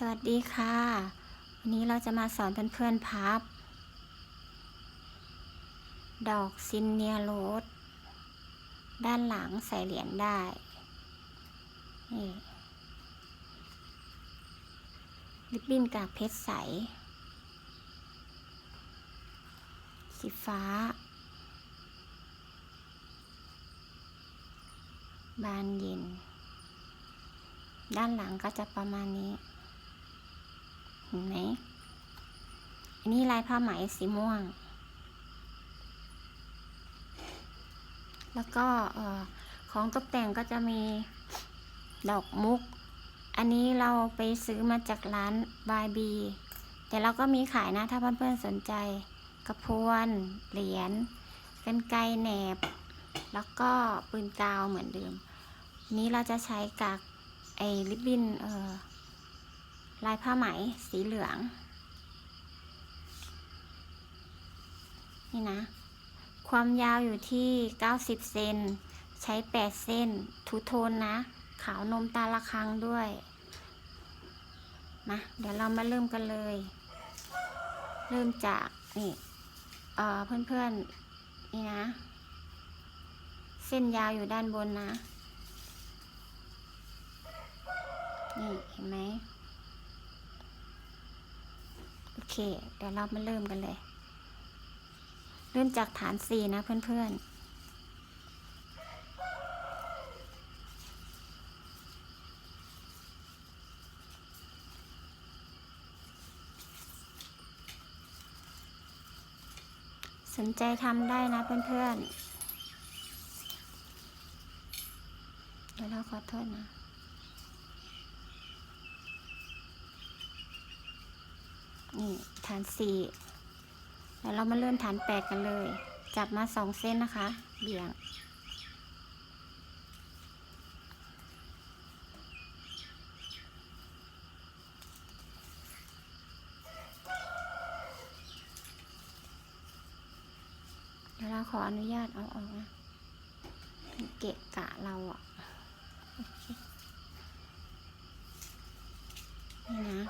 สวัสดีค่ะ วันนี้เราจะมาสอนเพื่อนๆพับ ดอกซินเนียโรสด้านหลังใส่เหรียญได้นี่ลิปบิ้นกากเพชรใส สีฟ้า บานเย็น ด้านหลังก็จะประมาณนี้ เห็นไหมอันนี้ลายผ้าไหมสีม่วง แล้วก็ของตกแต่งก็จะมีดอกมุก อันนี้เราไปซื้อมาจากร้านบายบี แต่เราก็มีขายนะถ้าเพื่อนๆสนใจ กระพวน เหรียญกันไกแหนบ แล้วก็ปืนกาวเหมือนเดิม นี้เราจะใช้กากไอ้ลิปบิ้นเออ ลายผ้าไหมสีเหลือง นี่นะ ความยาวอยู่ที่ 90 เซน ใช้ 8 เส้น ทูโทนนะ ขาวนมตาละครังด้วย มา เดี๋ยวเรามาเริ่มกันเลย เริ่มจาก นี่เออเพื่อนๆ นี่นะ เส้นยาวอยู่ด้านบนนะ นี่ เห็นไหม เค เดี๋ยวเรามาเริ่มกันเลย เริ่มจากฐานสี่นะเพื่อนๆสนใจทำได้นะเพื่อนๆ เดี๋ยวเราขอโทษนะ นี่ฐานสี่แล้วเรามาเริ่มฐานแปดกันเลย จับมาสองเส้นนะคะ เบี่ยง เดี๋ยวเราขออนุญาตเอาออกนะเกะกะเราอะนี่นะ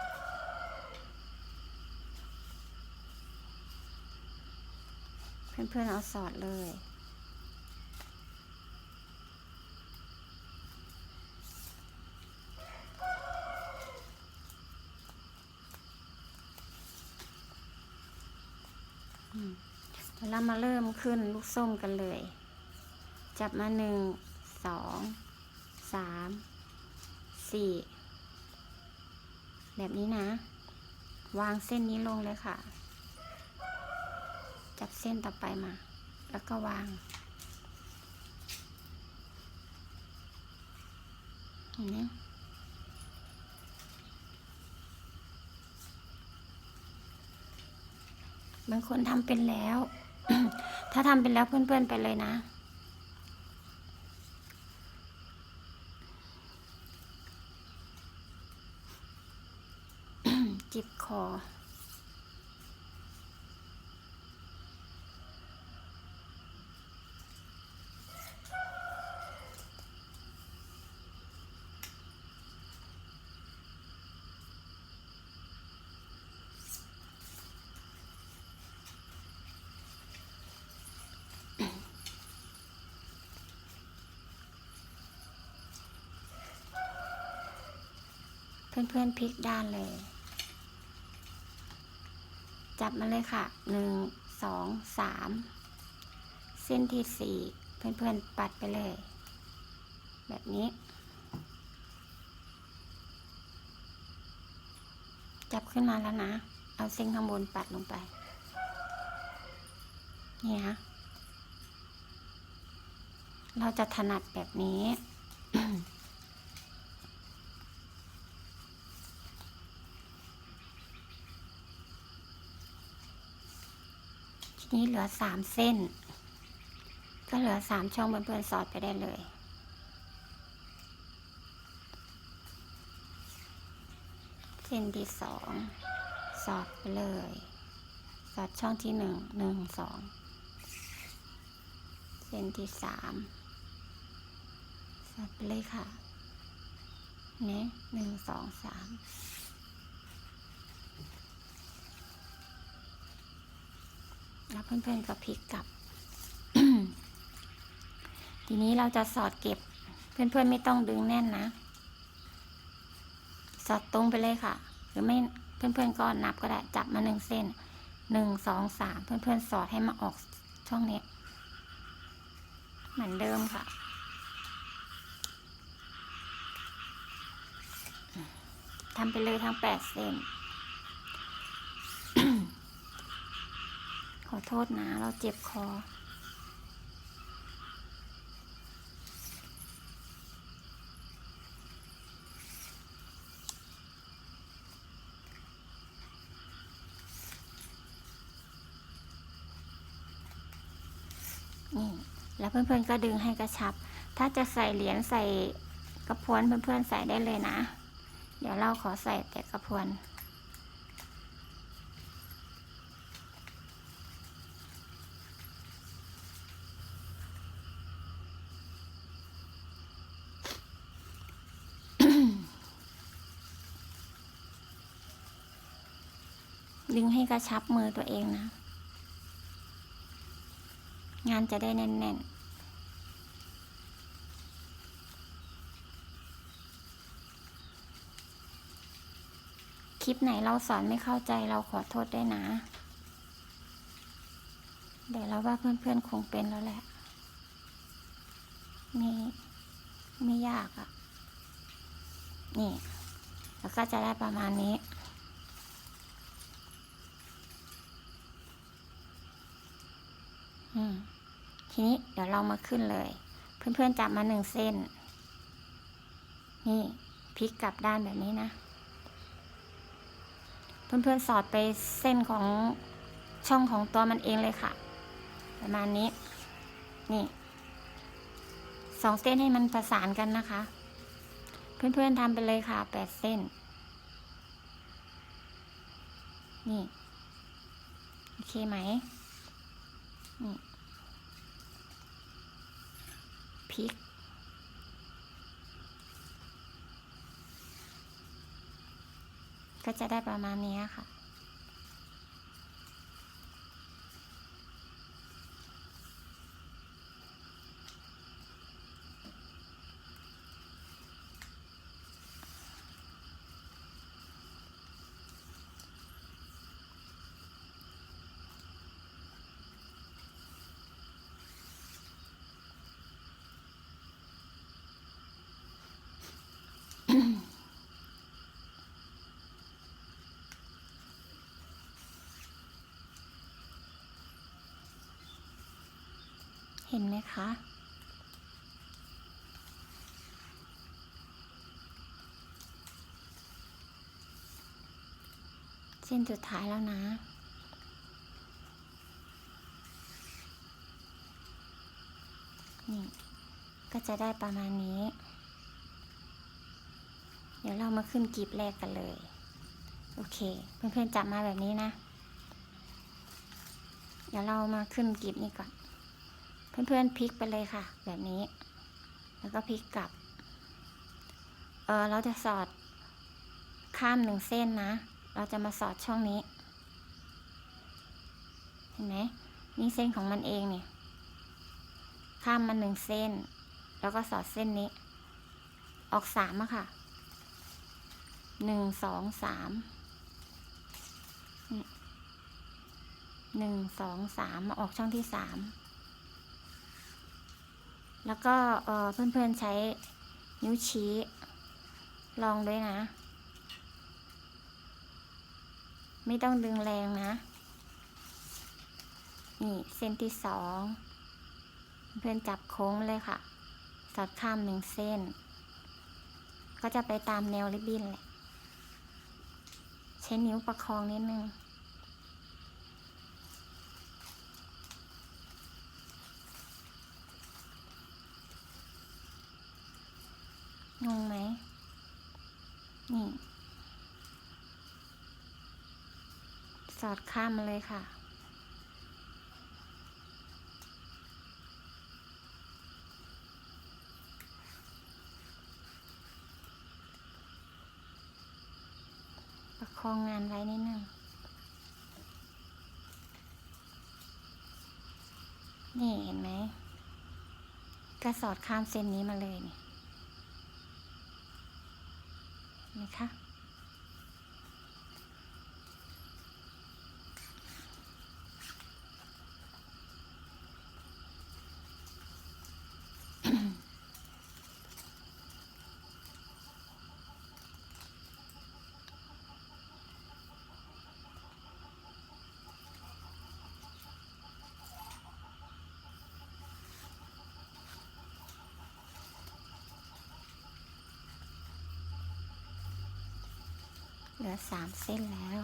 เพื่อนๆเอาสอดเลยเวเรามาเริ่มขึ้นลูกส้มกันเลย จับมาหนึ่ง สอง สาม สี่ แบบนี้นะ วางเส้นนี้ลงเลยค่ะ จับเส้นต่อไปมา แล้วก็วางเห็นไหมบางคนทำเป็นแล้ว ถ้าทำเป็นแล้วเพื่อนๆไปเลยนะ จิบคอ เพื่อนๆพลิกด้านเลย จับมาเลยค่ะหนึ่งสองสามเส้นที่สี่เพื่อนๆปัดไปเลย แบบนี้ จับขึ้นมาแล้วนะ เอาเส้นข้างบนปัดลงไป นี่นะเราจะถนัดแบบนี้ นี้เหลือสามเส้น ก็เหลือสามช่องเพื่อนๆสอดไปได้เลยเส้นที่สองสอดไปเลย สอดช่องที่หนึ่งหนึ่งสองเส้นที่สามสอดไปเลยค่ะเนี่ยหนึ่งสองสาม แล้วเพื่อนๆก็พลิกกลับ ทีนี้เราจะสอดเก็บ เพื่อนๆไม่ต้องดึงแน่นนะ สอดตรงไปเลยค่ะ หรือไม่เพื่อนๆก็นับก็ได้จับมาหนึ่งเส้นหนึ่งสองสามเพื่อนๆสอดให้มาออกช่องนี้เหมือนเดิมค่ะทำไปเลยทั้งแปดเส้น ขอโทษนะ เราเจ็บคอ นี่ แล้วเพื่อนๆก็ดึงให้กระชับ ถ้าจะใส่เหรียญใส่กระพวนเพื่อนๆใส่ได้เลยนะ เดี๋ยวเราขอใส่แต่กระพวน ดึงให้กระชับมือตัวเองนะ งานจะได้แน่นๆคลิปไหนเราสอนไม่เข้าใจเราขอโทษด้วยนะ เดี๋ยวเราว่าเพื่อนๆคงเป็นแล้วแหละ ไม่ไม่ยากอะ่ะ นี่ แล้วก็จะได้ประมาณนี้ อืม ทีนี้เดี๋ยวเรามาขึ้นเลย เพื่อนๆจับมาหนึ่งเส้น นี่พลิกกลับด้านแบบนี้นะ เพื่อนๆสอดไปเส้นของช่องของตัวมันเองเลยค่ะ ประมาณนี้ นี่สองเส้นให้มันประสานกันนะคะ เพื่อนๆทำไปเลยค่ะแปดเส้น นี่ โอเคไหมนี่พ ริก ก็จะได้ประมาณนี้ค่ะ เห็นไหมคะ เส้นสุดท้ายแล้วนะนี่ก็จะได้ประมาณนี้ เดี๋ยวเรามาขึ้นกลีบแรกกันเลย โอเค เพื่อนๆจับมาแบบนี้นะ เดี๋ยวเรามาขึ้นกลีบนี้ก่อน เพื่อนๆพลิกไปเลยค่ะ แบบนี้ แล้วก็พลิกกลับ เออเราจะสอดข้ามหนึ่งเส้นนะ เราจะมาสอดช่องนี้ เห็นไหมนี่เส้นของมันเองเนี่ย ข้ามมาหนึ่งเส้น แล้วก็สอดเส้นนี้ ออกสามอะค่ะ หนึ่งสองสามหนึ่งสองสามมาออกช่องที่สาม แล้วก็เพื่อนๆใช้นิ้วชี้ลองด้วยนะ ไม่ต้องดึงแรงนะ นี่เส้นที่สอง เพื่อนจับโค้งเลยค่ะ สอดข้ามหนึ่งเส้น ก็จะไปตามแนวริบบิ้นแหละ ใช้นิ้วประคองนิดนึง งงไหม นี่ สอดข้ามมาเลยค่ะ ประคองงานไว้นิดนึงนี่เห็นไหมก็สอดข้ามเส้นนี้มาเลยนี่ ลือสามเส้นแล้ว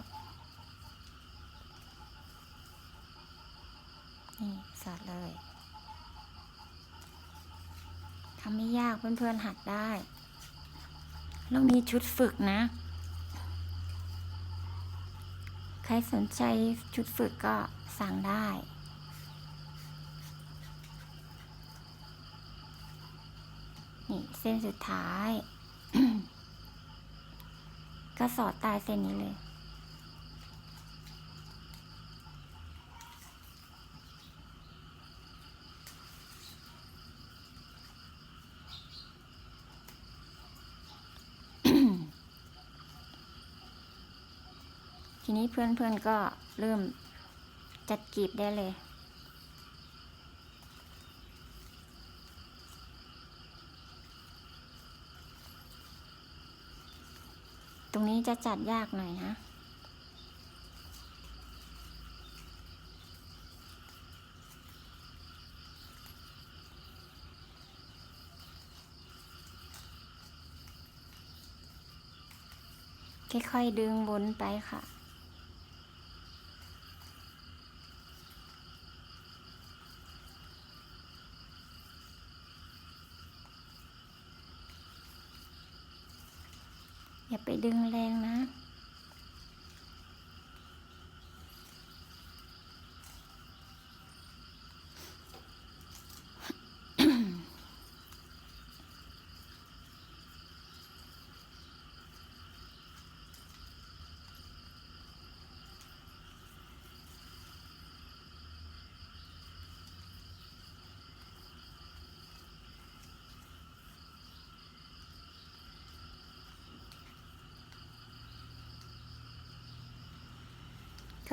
นี่สอดเลยทำไม่ยากเพื่อนๆหัดได้เรามีชุดฝึกนะ ใครสนใจชุดฝึกก็สั่งได้นี่เส้นสุดท้าย ก็สอดใตายเส้นนี้เลย ทีนี้เพื่อนๆก็เริ่มจัดกีบได้เลย ตรง นี้จะจัดยากหน่อยนะ ค่อยๆดึงวนไปค่ะ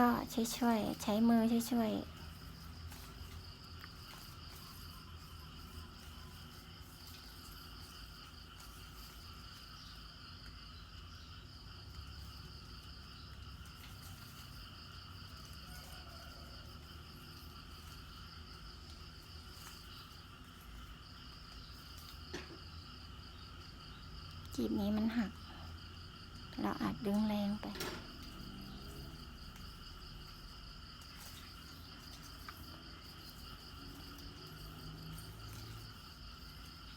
ก็ช่วยๆใช้มือช่วยๆกีบนี้มันหัก เราอาจดึงแรงไป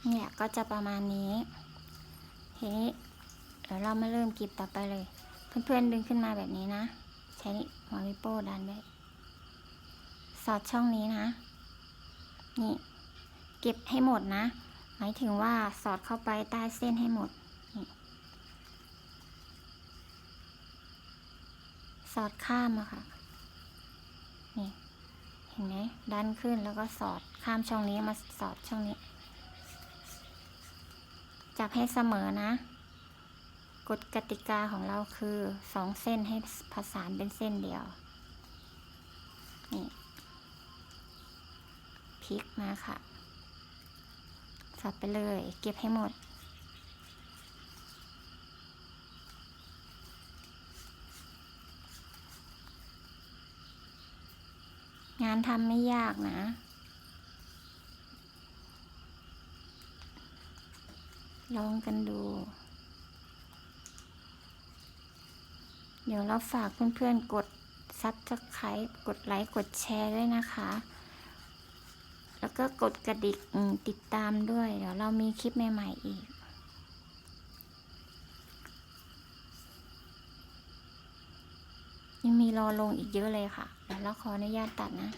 เนี่ยก็จะประมาณนี้ ทีนี้เดี๋ยวเรามาเริ่มกีบต่อไปเลย เพื่อนๆดึงขึ้นมาแบบนี้นะ ใช้หัววิโป้ดันไว้สอดช่องนี้นะ นี่ เก็บให้หมดนะ หมายถึงว่าสอดเข้าไปใต้เส้นให้หมดนี่สอดข้ามอะค่ะ นี่ เห็นไหมดันขึ้นแล้วก็สอดข้ามช่องนี้มาสอดช่องนี้ จับให้เสมอนะ กฎกติกาของเราคือสองเส้นให้ผสานเป็นเส้นเดียว นี่พลิกมาค่ะสอดไปเลย เก็บให้หมดงานทำไม่ยากนะ ลองกันดู เดี๋ยวเราฝากเพื่อนๆกดซับสไครต์กดไลค์ กดแชร์ด้วยนะคะ แล้วก็กดกระดิ่งติดตามด้วย เดี๋ยวเรามีคลิปใหม่ๆอีก ยังมีรอลงอีกเยอะเลยค่ะ เดี๋ยวเราขออนุญาตตัดนะ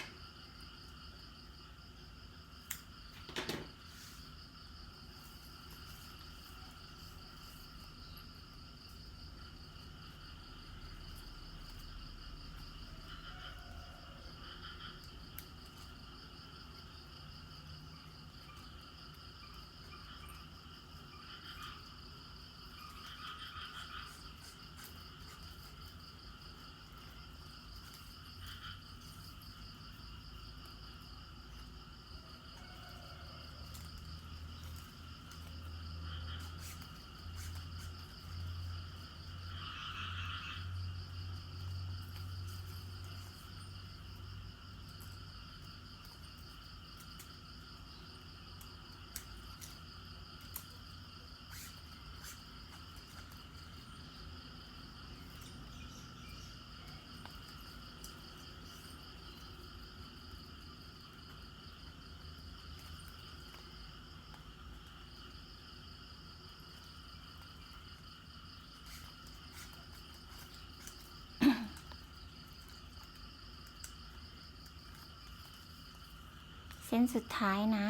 ส้นสุดท้ายนะ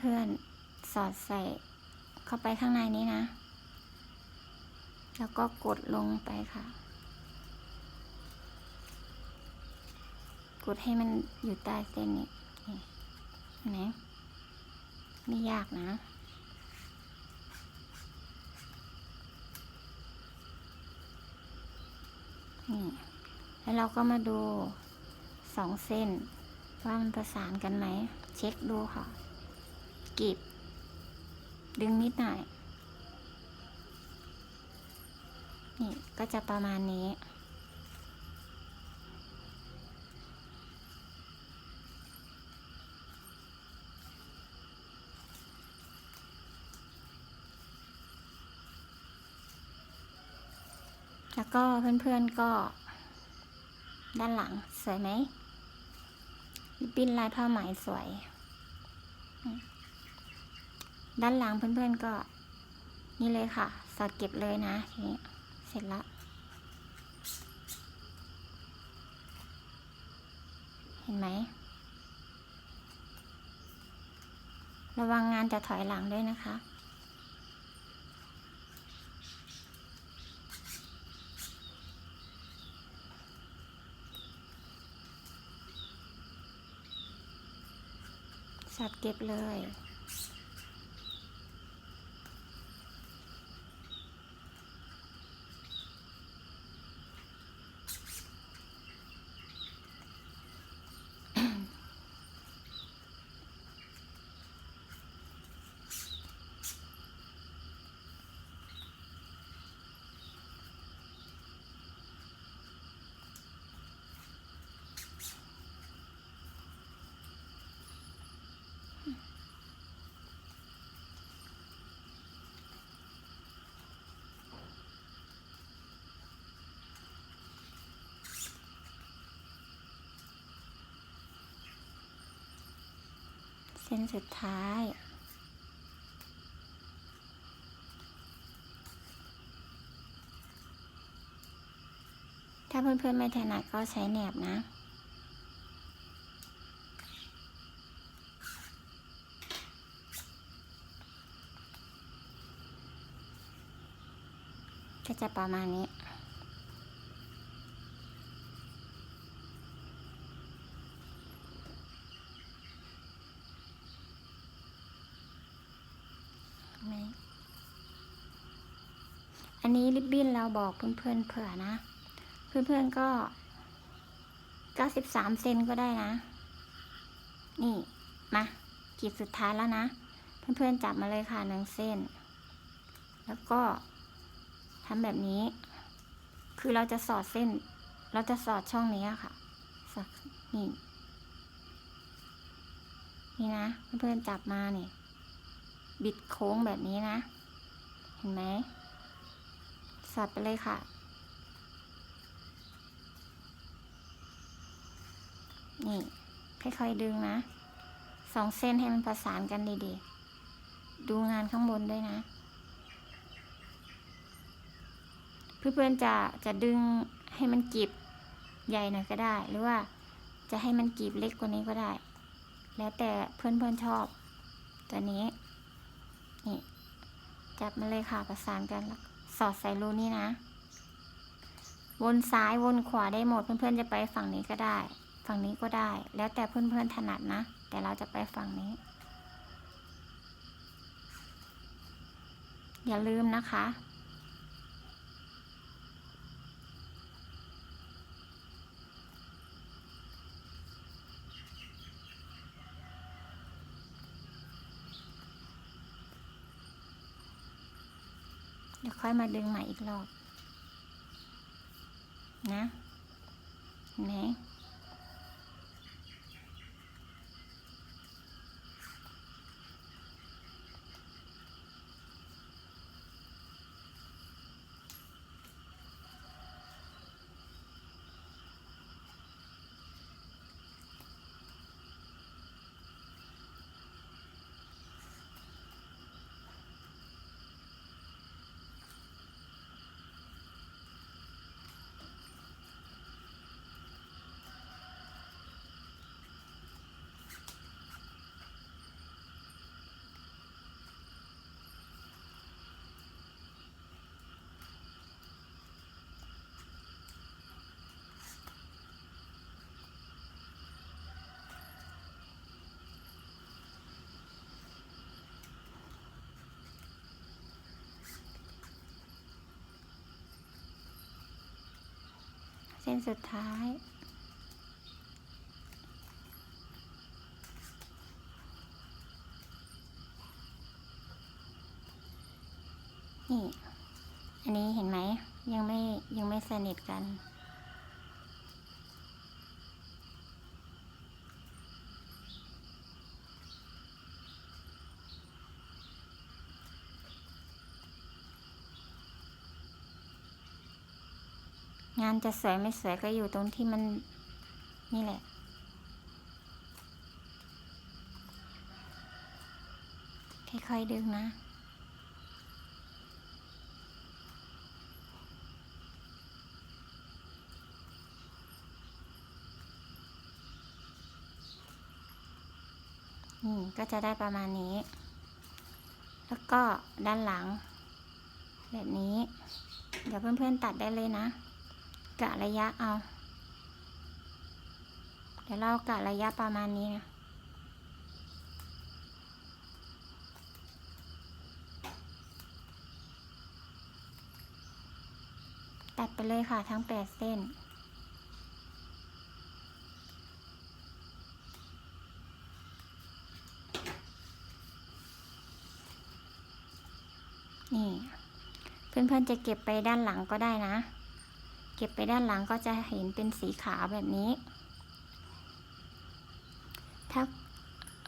เพื่อนๆ สอดใส่เข้าไปข้างในนี้นะ แล้วก็กดลงไปค่ะ กดให้มันอยู่ใต้เส้นนี้นี่เห็นไหมไม่ยากนะนี่แล้วเราก็มาดู สองเส้น ว่ามันประสานกันไหม เช็คดูค่ะกีบ ดึงนิดหน่อย นี่ก็จะประมาณนี้ แล้วก็เพื่อนๆก็ด้านหลัง สวยไหม ปิ้นลายผ้าไหมสวย ด้านหลังเพื่อนๆก็ นี่เลยค่ะ สอดเก็บเลยนะทีนี้เสร็จแล้ว เห็นไหม ระวังงานจะถอยหลังด้วยนะคะ สัดเก็บเลย ส้นสุดท้าย ถ้าเพื่อนๆไม่ถนัดก็ใช้แหนบนะก็จะประมาณนี้ ไหมอันนี้ ริบบิ้นเราบอกเพื่อนๆเผื่อนะ เพื่อนๆก็เก้าสิบสามเซนก็ได้นะ นี่มากีดสุดท้ายแล้วนะ เพื่อนๆจับมาเลยค่ะหนึ่งเส้น แล้วก็ทำแบบนี้ คือเราจะสอดเส้น เราจะสอดช่องนี้ค่ะสอดนี่นี่นะ เพื่อนๆจับมาเนี่ยบิดโค้งแบบนี้นะ เห็นไหม สอดไปเลยค่ะ นี่ค่อยๆดึงนะสองเส้นให้มันประสานกันดีๆ ดูงานข้างบนด้วยนะ เพื่อนๆจะจะดึงให้มันกีบใหญ่หน่อยก็ได้ หรือว่าจะให้มันกีบเล็กกว่านี้ก็ได้ แล้วแต่เพื่อนๆชอบ ตัวนี้ นี่ จับมาเลยค่ะประสานกันแล้ว สอดใส่รูนี่นะ วนซ้ายวนขวาได้หมดเพื่อนๆจะไปฝั่งนี้ก็ได้ ฝั่งนี้ก็ได้ แล้วแต่เพื่อนๆถนัดนะ แต่เราจะไปฝั่งนี้ อย่าลืมนะคะ เดี๋ยวค่อยมาดึงใหม่อีกรอบ นะเห็นไหม ส้นสุดท้าย นี่ อันนี้เห็นไหม ยังไม่ยังไม่สนิทกัน งานจะสวยไม่สวยก็อยู่ตรงที่มันนี่แหละ ค่อยๆดึงนะนี่ก็จะได้ประมาณนี้ แล้วก็ด้านหลัง แบบนี้ เดี๋ยวเพื่อนๆตัดได้เลยนะ กะระยะเอา เดี๋ยวเรากะระยะประมาณนี้นะตัดไปเลยค่ะทั้งแปดเส้นนี่ เพื่อนๆจะเก็บไปด้านหลังก็ได้นะ ก็บไปด้านหลังก็จะเห็นเป็นสีขาวแบบนี้ ถ้า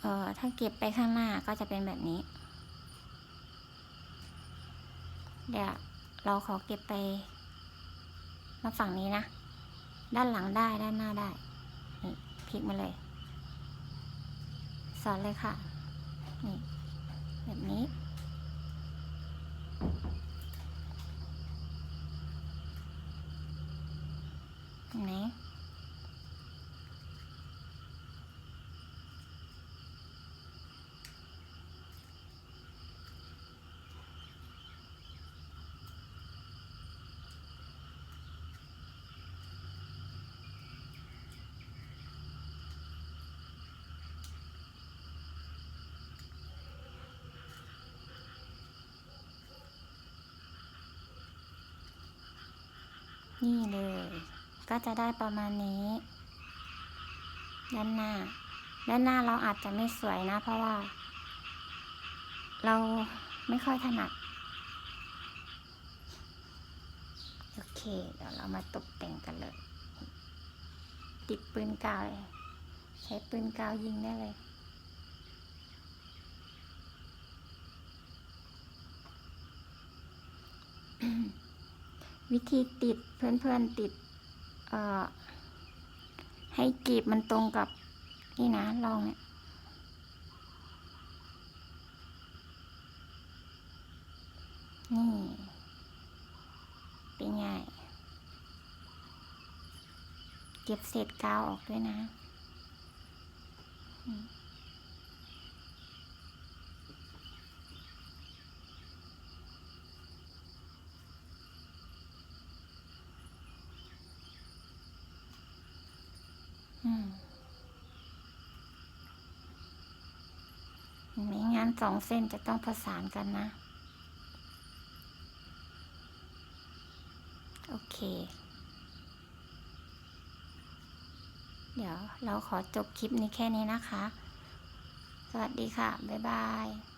เอ่อถ้าเก็บไปข้างหน้าก็จะเป็นแบบนี้ เดี๋ยวเราขอเก็บไปมาฝั่งนี้นะ ด้านหลังได้ด้านหน้าได้ นี่พลิกมาเลย สอนเลยค่ะ นี่แบบนี้ เห็นไหมนี่เลย ก็จะได้ประมาณนี้ ด้านหน้า ด้านหน้าเราอาจจะไม่สวยนะ เพราะว่า เราไม่ค่อยถนัด โอเค เดี๋ยวเรามาตกแต่งกันเลย ติดปืนกาวเลย ใช้ปืนกาวยิงได้เลยวิธีติดเพื่อนๆติด ให้กรีบมันตรงกับนี่นะลองเนี่ยนี่ เป็นไงเก็บเศษกาวออกด้วยนะ อืมอืมไม่งั้นส องเส้นจะต้องประสานกันนะ โอเค เดี๋ยวเราขอจบคลิปนี้แค่นี้นะคะ สวัสดีค่ะ บ๊ายบาย